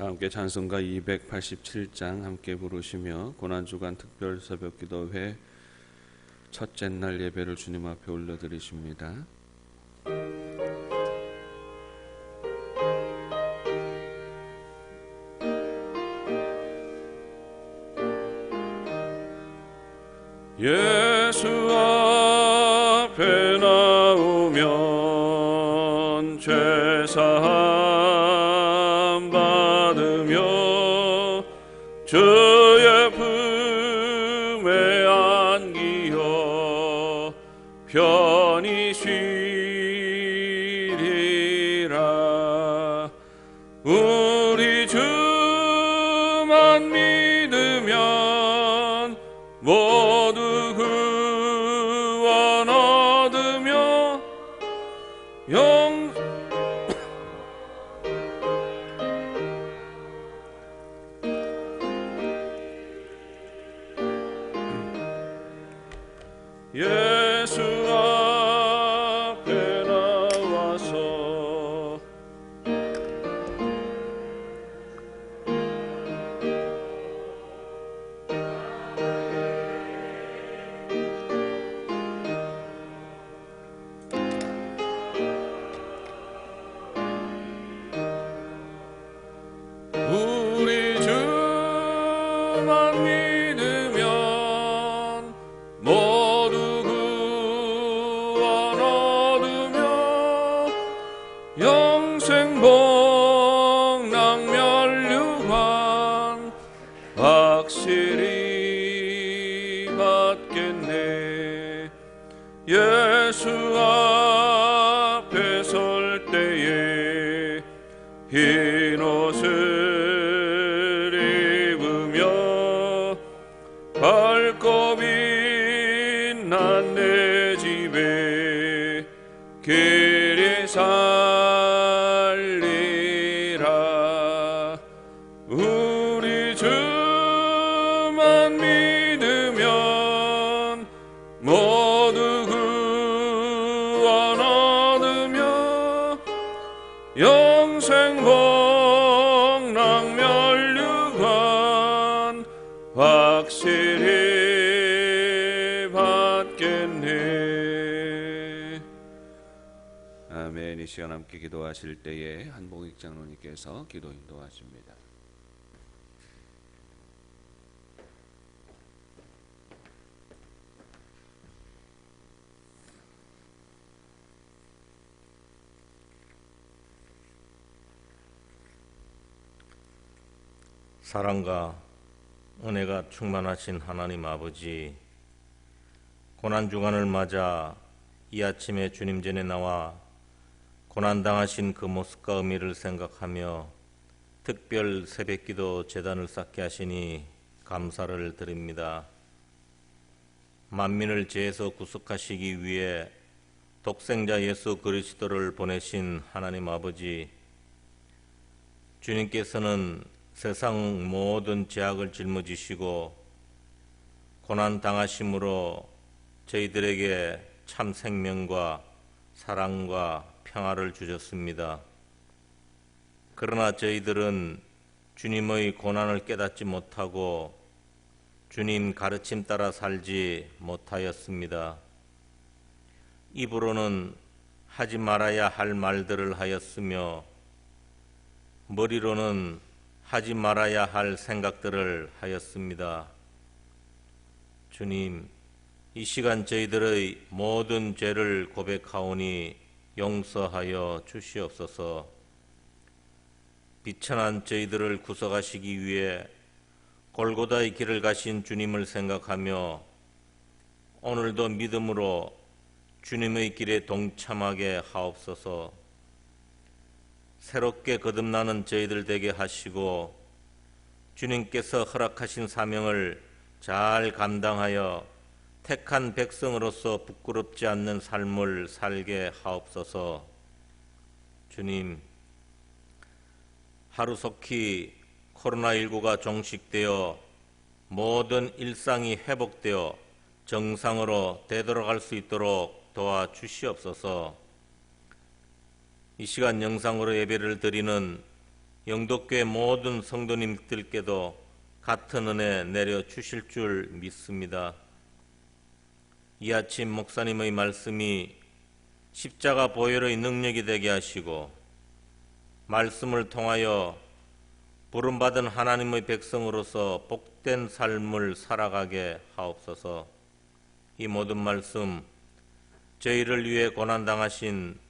다 함께 찬송가 287장 함께 부르시며 고난주간 특별 새벽기도회 첫째 날 예배를 주님 앞에 올려드리십니다. 주만 믿으면 모두 구 주 믿으면 모두 구원 얻으며 영생 복락 멸류관 확실히 받겠네 아멘. 이 시간 함께 기도하실 때에 한복익 장로님께서 기도 인도하십니다 사랑과 은혜가 충만하신 하나님 아버지, 고난 주간을 맞아 이 아침에 주님 전에 나와 고난 당하신 그 모습과 의미를 생각하며 특별 새벽기도 재단을 쌓게 하시니 감사를 드립니다. 만민을 죄에서 구속하시기 위해 독생자 예수 그리스도를 보내신 하나님 아버지, 주님께서는 세상 모든 죄악을 짊어지시고 고난 당하심으로 저희들에게 참 생명과 사랑과 평화를 주셨습니다. 그러나 저희들은 주님의 고난을 깨닫지 못하고 주님 가르침 따라 살지 못하였습니다. 입으로는 하지 말아야 할 말들을 하였으며 머리로는 하지 말아야 할 생각들을 하였습니다. 주님, 이 시간 저희들의 모든 죄를 고백하오니 용서하여 주시옵소서. 비천한 저희들을 구속하시기 위해 골고다의 길을 가신 주님을 생각하며 오늘도 믿음으로 주님의 길에 동참하게 하옵소서. 새롭게 거듭나는 저희들 되게 하시고 주님께서 허락하신 사명을 잘 감당하여 택한 백성으로서 부끄럽지 않는 삶을 살게 하옵소서. 주님, 하루속히 코로나19가 종식되어 모든 일상이 회복되어 정상으로 되돌아갈 수 있도록 도와주시옵소서. 이 시간 영상으로 예배를 드리는 영덕교회 모든 성도님들께도 같은 은혜 내려 주실 줄 믿습니다. 이 아침 목사님의 말씀이 십자가 보혈의 능력이 되게 하시고 말씀을 통하여 부름받은 하나님의 백성으로서 복된 삶을 살아가게 하옵소서. 이 모든 말씀 저희를 위해 고난당하신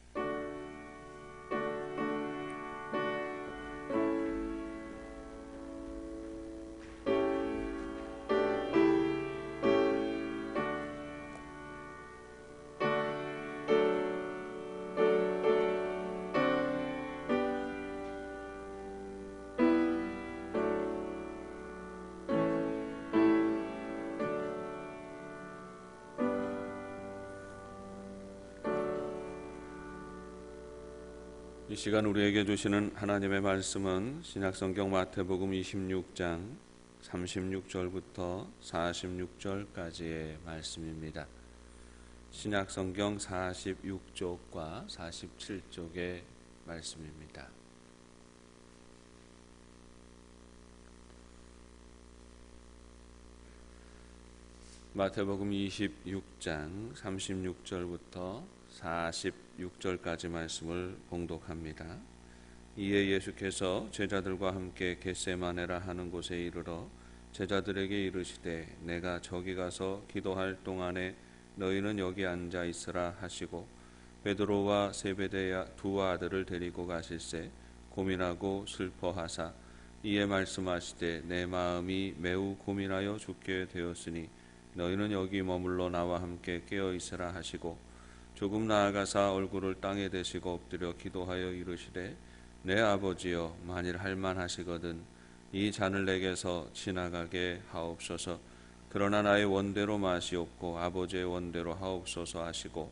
시간 우리에게 주시는 하나님의 말씀은 신약성경 마태복음 26장 36절부터 46절까지의 말씀입니다. 신약성경 46쪽과 47쪽의 말씀입니다. 마태복음 26장 36절부터 46절까지 말씀을 봉독합니다. 이에 예수께서 제자들과 함께 겟세마네라 하는 곳에 이르러 제자들에게 이르시되 내가 저기 가서 기도할 동안에 너희는 여기 앉아 있으라 하시고 베드로와 세베대야 두 아들을 데리고 가실새 고민하고 슬퍼하사 이에 말씀하시되 내 마음이 매우 고민하여 죽게 되었으니 너희는 여기 머물러 나와 함께 깨어 있으라 하시고 조금 나아가사 얼굴을 땅에 대시고 엎드려 기도하여 이르시되 내 아버지여 만일 할만하시거든 이 잔을 내게서 지나가게 하옵소서. 그러나 나의 원대로 마시옵고 아버지의 원대로 하옵소서 하시고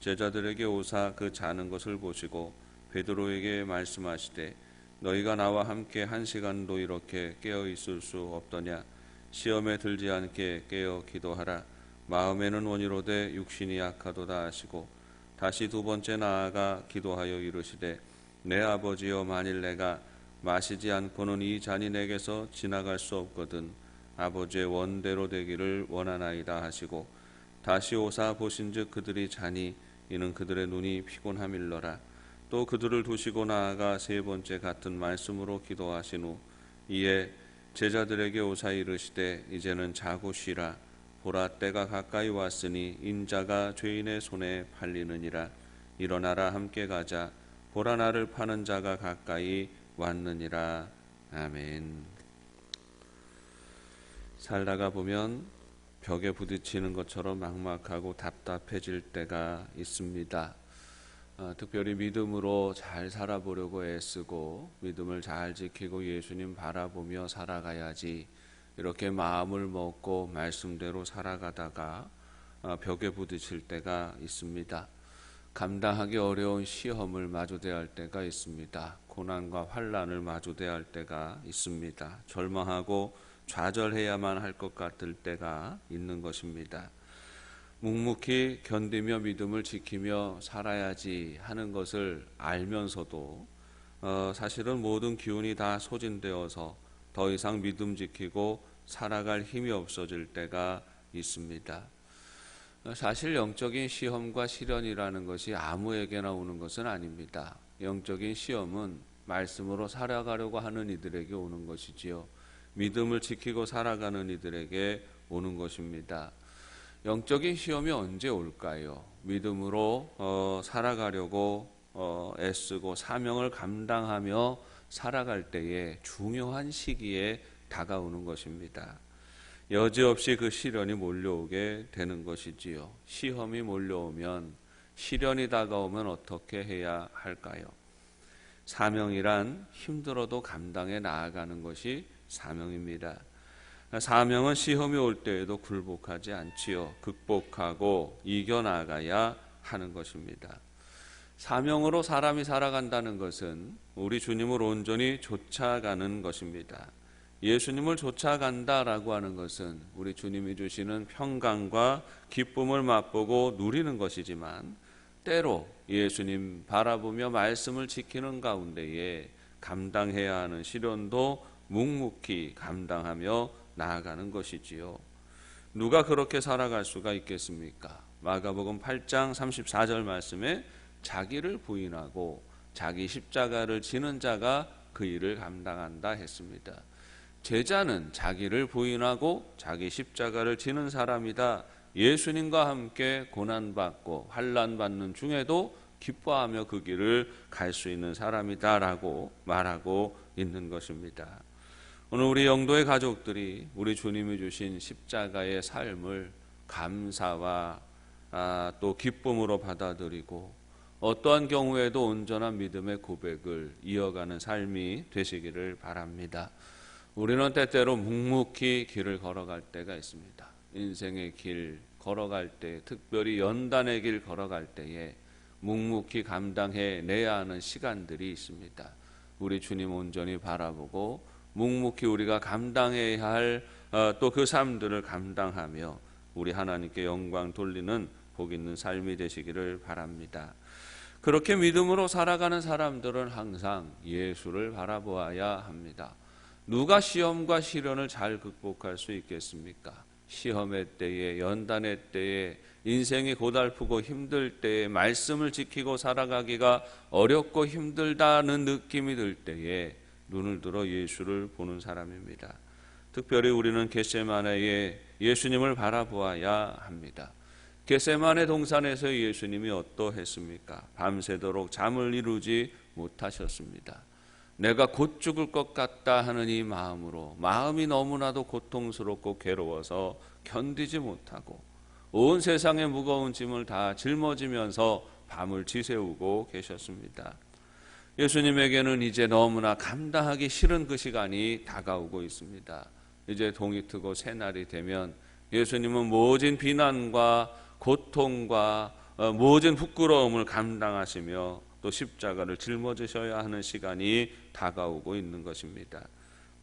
제자들에게 오사 그 자는 것을 보시고 베드로에게 말씀하시되 너희가 나와 함께 한 시간도 이렇게 깨어 있을 수 없더냐? 시험에 들지 않게 깨어 기도하라 마음에는 원이로되 육신이 약하도다 하시고 다시 두 번째 나아가 기도하여 이르시되 내 아버지여 만일 내가 마시지 않고는 이 잔이 내게서 지나갈 수 없거든 아버지의 원대로 되기를 원하나이다 하시고 다시 오사 보신즉 그들이 자니 이는 그들의 눈이 피곤함일러라. 또 그들을 두시고 나아가 세 번째 같은 말씀으로 기도하신 후 이에 제자들에게 오사 이르시되 이제는 자고 쉬라 보라 때가 가까이 왔으니 인자가 죄인의 손에 팔리느니라. 일어나라 함께 가자. 보라 나를 파는 자가 가까이 왔느니라. 아멘. 살다가 보면 벽에 부딪히는 것처럼 막막하고 답답해질 때가 있습니다. 어, 특별히 믿음으로 잘 살아보려고 애쓰고 믿음을 잘 지키고 예수님 바라보며 살아가야지 이렇게 마음을 먹고 말씀대로 살아가다가 어, 벽에 부딪힐 때가 있습니다. 감당하기 어려운 시험을 마주대할 할 때가 있습니다. 고난과 환란을 마주대할 할 때가 있습니다. 절망하고 좌절해야만 할 것 같을 때가 있는 것입니다. 묵묵히 견디며 믿음을 지키며 살아야지 하는 것을 알면서도 어, 사실은 모든 기운이 다 소진되어서 더 이상 믿음 지키고 살아갈 힘이 없어질 때가 있습니다. 어, 사실 영적인 시험과 시련이라는 것이 아무에게나 오는 것은 아닙니다. 영적인 시험은 말씀으로 살아가려고 하는 이들에게 오는 것이지요. 믿음을 지키고 살아가는 이들에게 오는 것입니다. 영적인 시험이 언제 올까요? 믿음으로 어, 살아가려고 어, 애쓰고 사명을 감당하며 살아갈 때에 중요한 시기에 다가오는 것입니다. 여지없이 그 시련이 몰려오게 되는 것이지요. 시험이 몰려오면 시련이 다가오면 어떻게 해야 할까요? 사명이란 힘들어도 감당해 나아가는 것이 사명입니다. 사명은 시험이 올 때에도 굴복하지 않지요. 극복하고 이겨나가야 하는 것입니다. 사명으로 사람이 살아간다는 것은 우리 주님을 온전히 쫓아가는 것입니다. 예수님을 쫓아간다라고 하는 것은 우리 주님이 주시는 평강과 기쁨을 맛보고 누리는 것이지만 때로 예수님 바라보며 말씀을 지키는 가운데에 감당해야 하는 시련도 묵묵히 감당하며 나아가는 것이지요. 누가 그렇게 살아갈 수가 있겠습니까? 마가복음 8장 34절 말씀에 자기를 부인하고 자기 십자가를 지는 자가 그 일을 감당한다 했습니다. 제자는 자기를 부인하고 자기 십자가를 지는 사람이다. 예수님과 함께 고난받고 환난받는 중에도 기뻐하며 그 길을 갈 수 있는 사람이다라고 말하고 있는 것입니다. 오늘 우리 영도의 가족들이 우리 주님이 주신 십자가의 삶을 감사와 아, 또 기쁨으로 받아들이고 어떠한 경우에도 온전한 믿음의 고백을 이어가는 삶이 되시기를 바랍니다. 우리는 때때로 묵묵히 길을 걸어갈 때가 있습니다. 인생의 길 걸어갈 때, 특별히 연단의 길 걸어갈 때에 묵묵히 감당해 내야 하는 시간들이 있습니다. 우리 주님 온전히 바라보고 묵묵히 우리가 감당해야 할 또 그 삶들을 감당하며 우리 하나님께 영광 돌리는 복 있는 삶이 되시기를 바랍니다. 그렇게 믿음으로 살아가는 사람들은 항상 예수를 바라보아야 합니다. 누가 시험과 시련을 잘 극복할 수 있겠습니까? 시험의 때에, 연단의 때에, 인생이 고달프고 힘들 때에, 말씀을 지키고 살아가기가 어렵고 힘들다는 느낌이 들 때에 눈을 들어 예수를 보는 사람입니다. 특별히 우리는 겟세마네에 예수님을 바라보아야 합니다. 겟세마네 동산에서 예수님이 어떠했습니까? 밤새도록 잠을 이루지 못하셨습니다. 내가 곧 죽을 것 같다 하는 이 마음으로 마음이 너무나도 고통스럽고 괴로워서 견디지 못하고 온 세상의 무거운 짐을 다 짊어지면서 밤을 지새우고 계셨습니다. 예수님에게는 이제 너무나 감당하기 싫은 그 시간이 다가오고 있습니다. 이제 동이 트고 새날이 되면 예수님은 모진 비난과 고통과 어, 모진 부끄러움을 감당하시며 또 십자가를 짊어지셔야 하는 시간이 다가오고 있는 것입니다.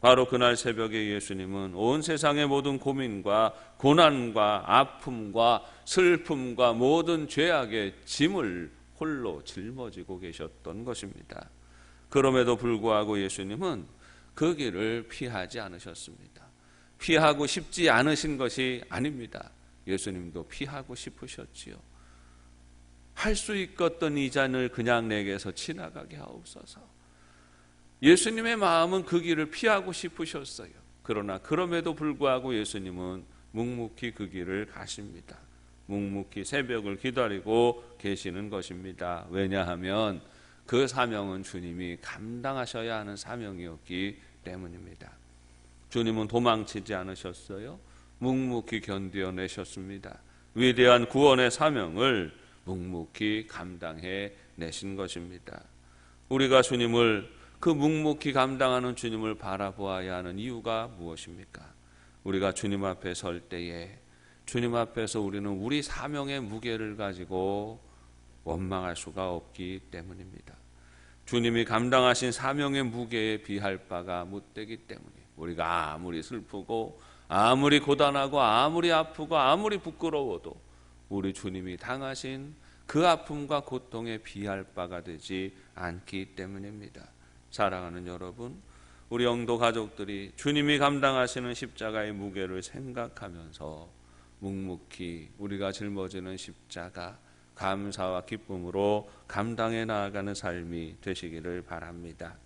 바로 그날 새벽에 예수님은 온 세상의 모든 고민과 고난과 아픔과 슬픔과 모든 죄악의 짐을 홀로 짊어지고 계셨던 것입니다. 그럼에도 불구하고 예수님은 그 길을 피하지 않으셨습니다. 피하고 싶지 않으신 것이 아닙니다. 예수님도 피하고 싶으셨지요. 할 수 있었던 이 잔을 그냥 내게서 지나가게 하옵소서. 예수님의 마음은 그 길을 피하고 싶으셨어요. 그러나 그럼에도 불구하고 예수님은 묵묵히 그 길을 가십니다. 묵묵히 새벽을 기다리고 계시는 것입니다. 왜냐하면 그 사명은 주님이 감당하셔야 하는 사명이었기 때문입니다. 주님은 도망치지 않으셨어요. 묵묵히 견디어내셨습니다. 위대한 구원의 사명을 묵묵히 감당해 내신 것입니다. 우리가 주님을 그 묵묵히 감당하는 주님을 바라보아야 하는 이유가 무엇입니까? 우리가 주님 앞에 설 때에 주님 앞에서 우리는 우리 사명의 무게를 가지고 원망할 수가 없기 때문입니다. 주님이 감당하신 사명의 무게에 비할 바가 못되기 때문에 우리가 아무리 슬프고 아무리 고단하고 아무리 아프고 아무리 부끄러워도 우리 주님이 당하신 그 아픔과 고통에 비할 바가 되지 않기 때문입니다. 사랑하는 여러분, 우리 영도 가족들이 주님이 감당하시는 십자가의 무게를 생각하면서 묵묵히 우리가 짊어지는 십자가 감사와 기쁨으로 감당해 나아가는 삶이 되시기를 바랍니다.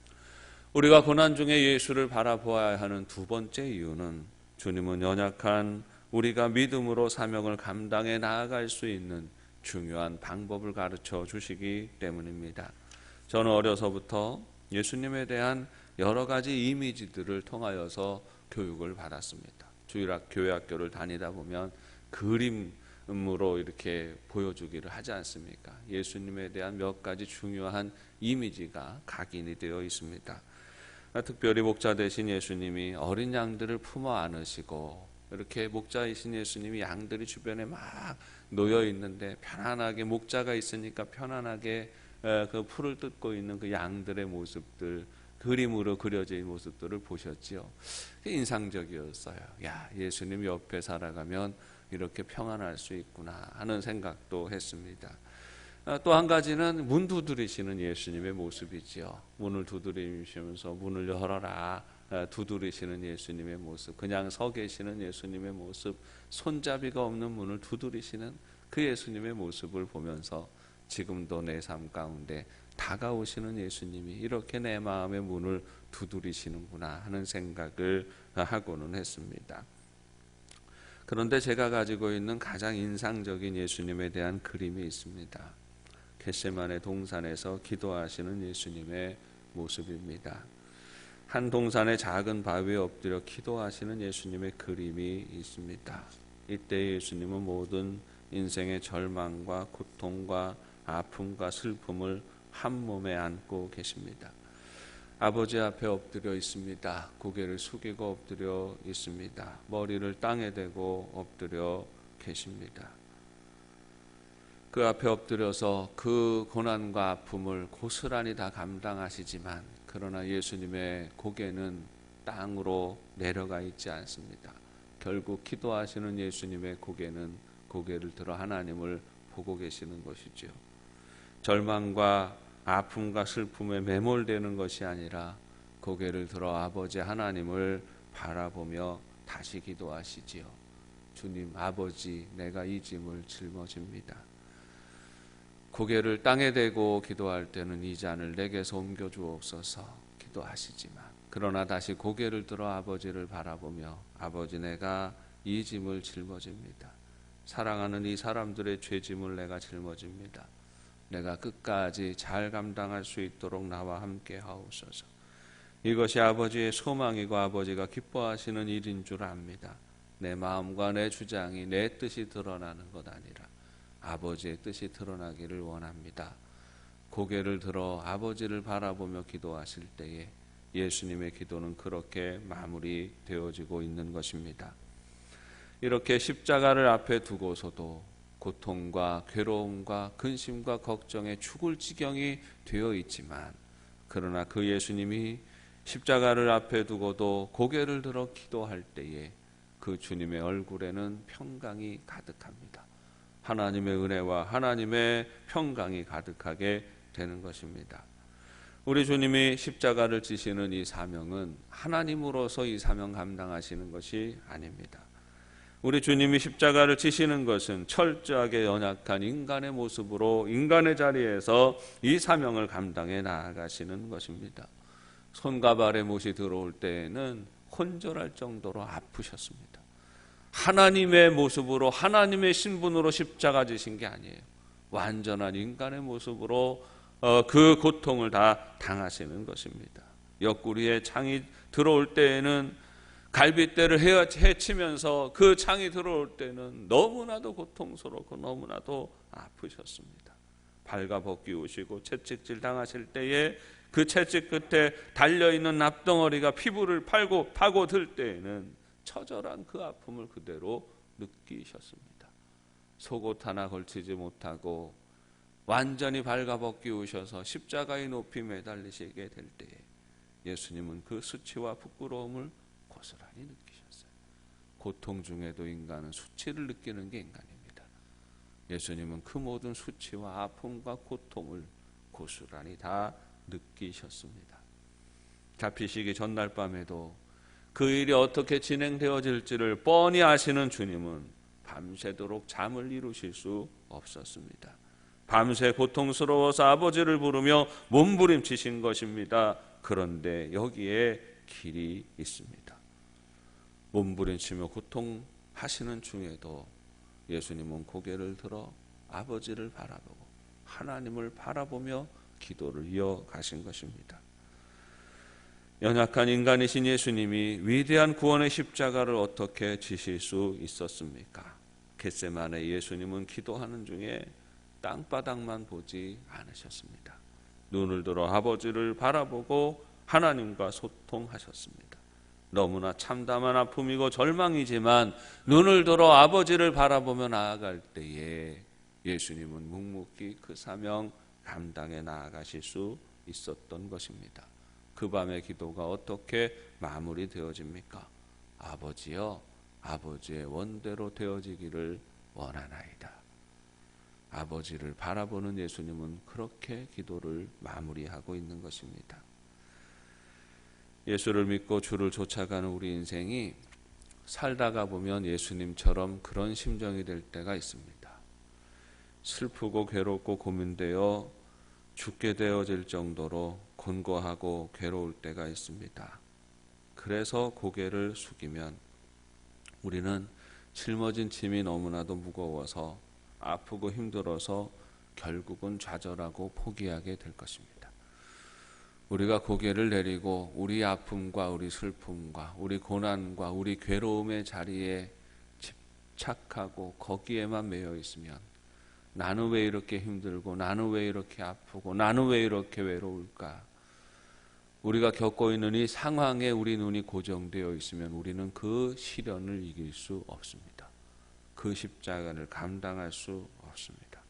우리가 고난 중에 예수를 바라보아야 하는 두 번째 이유는 주님은 연약한 우리가 믿음으로 사명을 감당해 나아갈 수 있는 중요한 방법을 가르쳐 주시기 때문입니다. 저는 어려서부터 예수님에 대한 여러 가지 이미지들을 통하여서 교육을 받았습니다. 주일학 교회 학교를 다니다 보면 그림으로 이렇게 보여주기를 하지 않습니까? 예수님에 대한 몇 가지 중요한 이미지가 각인이 되어 있습니다. 특별히 목자 되신 예수님이 어린 양들을 품어 안으시고 이렇게 목자이신 예수님이 양들이 주변에 막 놓여 있는데 편안하게 목자가 있으니까 편안하게 그 풀을 뜯고 있는 그 양들의 모습들 그림으로 그려진 모습들을 보셨지요. 인상적이었어요. 야 예수님 옆에 살아가면 이렇게 평안할 수 있구나 하는 생각도 했습니다. 또 한 가지는 문 두드리시는 예수님의 모습이지요. 문을 두드리시면서 문을 열어라 어, 두드리시는 예수님의 모습, 그냥 서 계시는 예수님의 모습, 손잡이가 없는 문을 두드리시는 그 예수님의 모습을 보면서 지금도 내 삶 가운데 다가오시는 예수님이 이렇게 내 마음의 문을 두드리시는구나 하는 생각을 하고는 했습니다. 그런데 제가 가지고 있는 가장 인상적인 예수님에 대한 그림이 있습니다. 겟세만의 동산에서 기도하시는 예수님의 모습입니다. 한 동산의 작은 바위에 엎드려 기도하시는 예수님의 그림이 있습니다. 이때 예수님은 모든 인생의 절망과 고통과 아픔과 슬픔을 한 몸에 안고 계십니다. 아버지 앞에 엎드려 있습니다. 고개를 숙이고 엎드려 있습니다. 머리를 땅에 대고 엎드려 계십니다. 그 앞에 엎드려서 그 고난과 아픔을 고스란히 다 감당하시지만 그러나 예수님의 고개는 땅으로 내려가 있지 않습니다. 결국 기도하시는 예수님의 고개는 고개를 들어 하나님을 보고 계시는 것이죠. 절망과 아픔과 슬픔에 매몰되는 것이 아니라 고개를 들어 아버지 하나님을 바라보며 다시 기도하시지요. 주님 아버지 내가 이 짐을 짊어집니다. 고개를 땅에 대고 기도할 때는 이 잔을 내게서 옮겨 주옵소서 기도하시지만 그러나 다시 고개를 들어 아버지를 바라보며 아버지 내가 이 짐을 짊어집니다. 사랑하는 이 사람들의 죄짐을 내가 짊어집니다. 내가 끝까지 잘 감당할 수 있도록 나와 함께 하옵소서. 이것이 아버지의 소망이고 아버지가 기뻐하시는 일인 줄 압니다. 내 마음과 내 주장이 내 뜻이 드러나는 것 아니라 아버지의 뜻이 드러나기를 원합니다. 고개를 들어 아버지를 바라보며 기도하실 때에 예수님의 기도는 그렇게 마무리되어지고 있는 것입니다. 이렇게 십자가를 앞에 두고서도 고통과 괴로움과 근심과 걱정에 죽을 지경이 되어 있지만 그러나 그 예수님이 십자가를 앞에 두고도 고개를 들어 기도할 때에 그 주님의 얼굴에는 평강이 가득합니다. 하나님의 은혜와 하나님의 평강이 가득하게 되는 것입니다. 우리 주님이 십자가를 지시는 이 사명은 하나님으로서 이 사명 감당하시는 것이 아닙니다. 우리 주님이 십자가를 지시는 것은 철저하게 연약한 인간의 모습으로 인간의 자리에서 이 사명을 감당해 나아가시는 것입니다. 손과 발에 못이 들어올 때에는 혼절할 정도로 아프셨습니다. 하나님의 모습으로 하나님의 신분으로 십자가 지신 게 아니에요. 완전한 인간의 모습으로 어, 그 고통을 다 당하시는 것입니다. 옆구리에 창이 들어올 때에는 갈빗대를 해치면서 그 창이 들어올 때는 너무나도 고통스럽고 너무나도 아프셨습니다. 발가 벗기우시고 채찍질 당하실 때에 그 채찍 끝에 달려 있는 납덩어리가 피부를 팔고 파고 들 때에는 처절한 그 아픔을 그대로 느끼셨습니다. 속옷 하나 걸치지 못하고 완전히 발가벗기우셔서 십자가의 높이 매달리시게 될 때에 예수님은 그 수치와 부끄러움을 고스란히 느끼셨어요. 고통 중에도 인간은 수치를 느끼는 게 인간입니다. 예수님은 그 모든 수치와 아픔과 고통을 고스란히 다 느끼셨습니다. 잡히시기 전날 밤에도 그 일이 어떻게 진행되어질지를 뻔히 아시는 주님은 밤새도록 잠을 이루실 수 없었습니다. 밤새 고통스러워서 아버지를 부르며 몸부림치신 것입니다. 그런데 여기에 길이 있습니다. 몸부림치며 고통하시는 중에도 예수님은 고개를 들어 아버지를 바라보고 하나님을 바라보며 기도를 이어가신 것입니다. 연약한 인간이신 예수님이 위대한 구원의 십자가를 어떻게 지실 수 있었습니까? 겟세만에 예수님은 기도하는 중에 땅바닥만 보지 않으셨습니다. 눈을 들어 아버지를 바라보고 하나님과 소통하셨습니다. 너무나 참담한 아픔이고 절망이지만 눈을 들어 아버지를 바라보며 나아갈 때에 예수님은 묵묵히 그 사명 감당해 나아가실 수 있었던 것입니다. 그 밤의 기도가 어떻게 마무리되어집니까? 아버지여, 아버지의 원대로 되어지기를 원하나이다. 아버지를 바라보는 예수님은 그렇게 기도를 마무리하고 있는 것입니다. 예수를 믿고 주를 쫓아가는 우리 인생이 살다가 보면 예수님처럼 그런 심정이 될 때가 있습니다. 슬프고 괴롭고 고민되어 죽게 되어질 정도로 곤고하고 괴로울 때가 있습니다. 그래서 고개를 숙이면 우리는 짊어진 짐이 너무나도 무거워서 아프고 힘들어서 결국은 좌절하고 포기하게 될 것입니다. 우리가 고개를 내리고 우리 아픔과 우리 슬픔과 우리 고난과 우리 괴로움의 자리에 집착하고 거기에만 매여 있으면 나는 왜 이렇게 힘들고 나는 왜 이렇게 아프고 나는 왜 이렇게 외로울까? 우리가 겪고 있는 이 상황에 우리 눈이 고정되어 있으면 우리는 그 시련을 이길 수 없습니다. 그 십자가를 감당할 수 없습니다.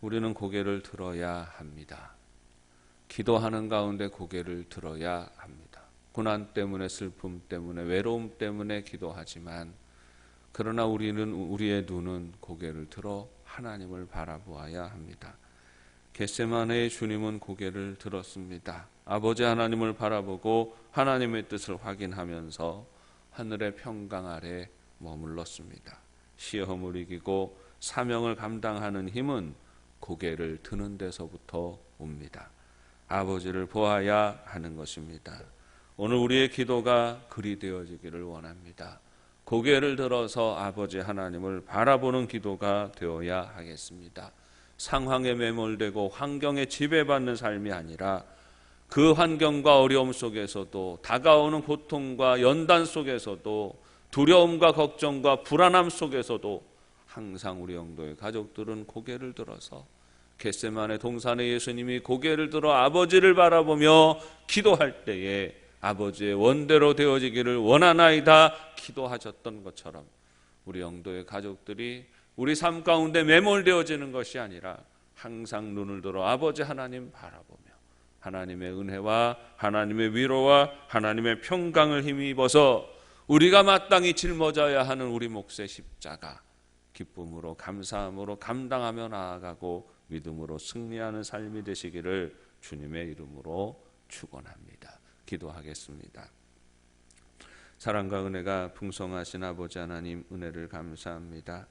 우리는 고개를 들어야 합니다. 기도하는 가운데 고개를 들어야 합니다. 고난 때문에 슬픔 때문에 외로움 때문에 기도하지만 그러나 우리는 우리의 눈은 고개를 들어 하나님을 바라보아야 합니다. 겟세마네의 주님은 고개를 들었습니다. 아버지 하나님을 바라보고 하나님의 뜻을 확인하면서 하늘의 평강 아래 머물렀습니다. 시험을 이기고 사명을 감당하는 힘은 고개를 드는 데서부터 옵니다. 아버지를 보아야 하는 것입니다. 오늘 우리의 기도가 그리 되어지기를 원합니다. 고개를 들어서 아버지 하나님을 바라보는 기도가 되어야 하겠습니다. 상황에 매몰되고 환경에 지배받는 삶이 아니라 그 환경과 어려움 속에서도 다가오는 고통과 연단 속에서도 두려움과 걱정과 불안함 속에서도 항상 우리 영도의 가족들은 고개를 들어서 겟세만의 동산에 예수님이 고개를 들어 아버지를 바라보며 기도할 때에 아버지의 원대로 되어지기를 원하나이다 기도하셨던 것처럼 우리 영도의 가족들이 우리 삶 가운데 매몰되어지는 것이 아니라 항상 눈을 들어 아버지 하나님 바라보며 하나님의 은혜와 하나님의 위로와 하나님의 평강을 힘입어서 우리가 마땅히 짊어져야 하는 우리 몫의 십자가 기쁨으로 감사함으로 감당하며 나아가고 믿음으로 승리하는 삶이 되시기를 주님의 이름으로 축원합니다. 기도하겠습니다. 사랑과 은혜가 풍성하신 아버지 하나님 은혜를 감사합니다.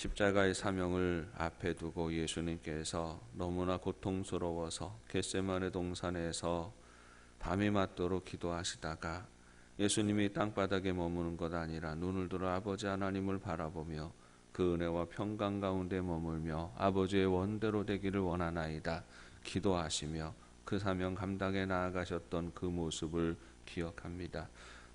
십자가의 사명을 앞에 두고 예수님께서 너무나 고통스러워서 겟세마네 동산에서 밤이 맞도록 기도하시다가 예수님이 땅바닥에 머무는 것 아니라 눈을 들어 아버지 하나님을 바라보며 그 은혜와 평강 가운데 머물며 아버지의 원대로 되기를 원하나이다 기도하시며 그 사명 감당에 나아가셨던 그 모습을 기억합니다.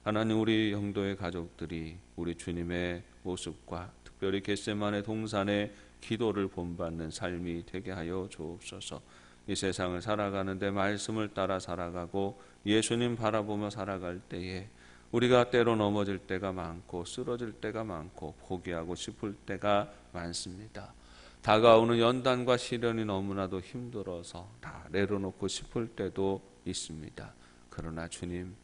하나님 우리 영도의 가족들이 우리 주님의 모습과 특별히 겟세만의 동산의 기도를 본받는 삶이 되게 하여 주옵소서. 이 세상을 살아가는데 말씀을 따라 살아가고 예수님 바라보며 살아갈 때에 우리가 때로 넘어질 때가 많고 쓰러질 때가 많고 포기하고 싶을 때가 많습니다. 다가오는 연단과 시련이 너무나도 힘들어서 다 내려놓고 싶을 때도 있습니다. 그러나 주님,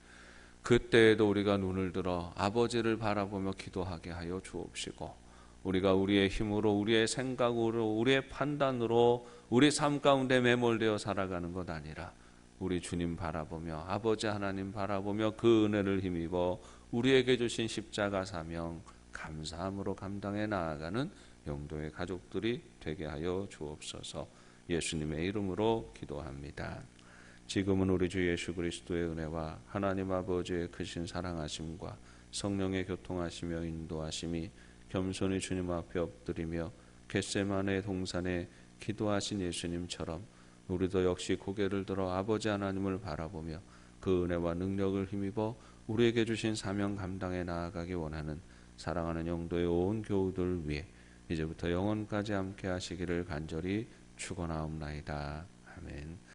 그때에도 우리가 눈을 들어 아버지를 바라보며 기도하게 하여 주옵시고, 우리가 우리의 힘으로, 우리의 생각으로, 우리의 판단으로 우리 삶 가운데 매몰되어 살아가는 것 아니라 우리 주님 바라보며 아버지 하나님 바라보며 그 은혜를 힘입어 우리에게 주신 십자가 사명 감사함으로 감당해 나아가는 영도의 가족들이 되게 하여 주옵소서. 예수님의 이름으로 기도합니다. 지금은 우리 주 예수 그리스도의 은혜와 하나님 아버지의 크신 사랑하심과 성령의 교통하시며 인도하심이 겸손히 주님 앞에 엎드리며 겟세만의 동산에 기도하신 예수님처럼 우리도 역시 고개를 들어 아버지 하나님을 바라보며 그 은혜와 능력을 힘입어 우리에게 주신 사명 감당에 나아가기 원하는 사랑하는 영도의 온 교우들 위해 이제부터 영원까지 함께 하시기를 간절히 축원하옵나이다. 아멘.